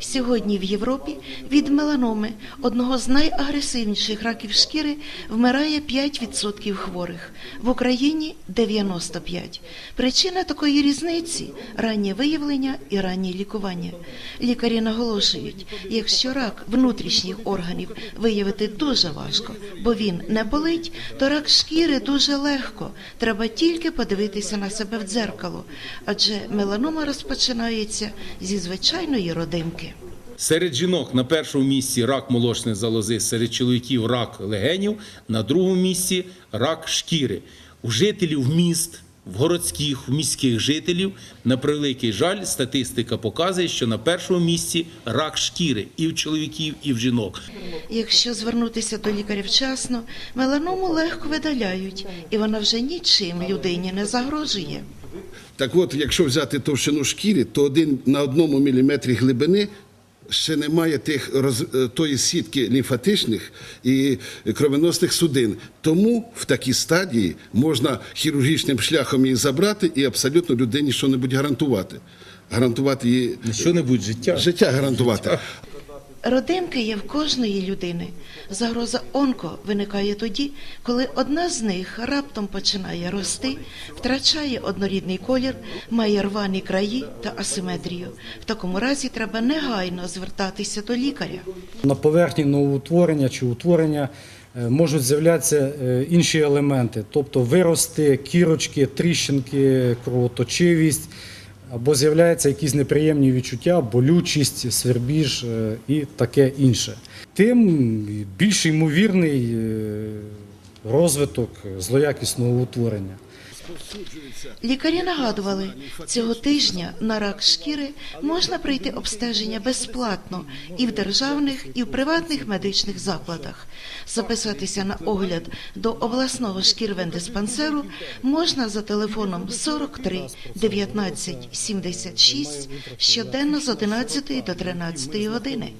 Сьогодні в Європі від меланоми, одного з найагресивніших раків шкіри, вмирає 5% хворих. В Україні 95%. Причина такої різниці раннє виявлення і раннє лікування. Лікарі наголошують, якщо рак внутрішніх органів виявити дуже важко, бо він не болить, то рак шкіри дуже легко. Треба тільки подивитися на себе в дзеркало, адже меланома розпочинається зі звичайної родимки. Серед жінок на першому місці рак молочної залози, серед чоловіків рак легенів, на другому місці рак шкіри. У жителів міст, в городських, в міських жителів, на превеликий жаль, статистика показує, що на першому місці рак шкіри і в чоловіків, і в жінок. Якщо звернутися до лікаря вчасно, меланому легко видаляють, і вона вже нічим людині не загрожує. Так от, якщо взяти товщину шкіри, то один на одному міліметрі глибини ще немає тих роз, е, тої сітки лімфатичних і кровоносних судин. Тому в такій стадії можна хірургічним шляхом її забрати і абсолютно людині що небудь гарантувати. Гарантувати її Що-небудь життя. життя гарантувати. Родимки є в кожної людини. Загроза онко виникає тоді, коли одна з них раптом починає рости, втрачає однорідний колір, має рвані краї та асиметрію. В такому разі треба негайно звертатися до лікаря. На поверхні новоутворення чи утворення е, можуть з'являтися е, інші елементи, тобто вирости, кірочки, тріщинки, кровоточивість, або з'являються якісь неприємні відчуття, болючість, свербіж е, і таке інше. Тим більш ймовірний е, розвиток злоякісного утворення. Лікарі нагадували, цього тижня на рак шкіри можна пройти обстеження безплатно і в державних, і в приватних медичних закладах. Записатися на огляд до обласного шкірвендиспансеру можна за телефоном 43 19 76 щоденно з 11 до 13 години.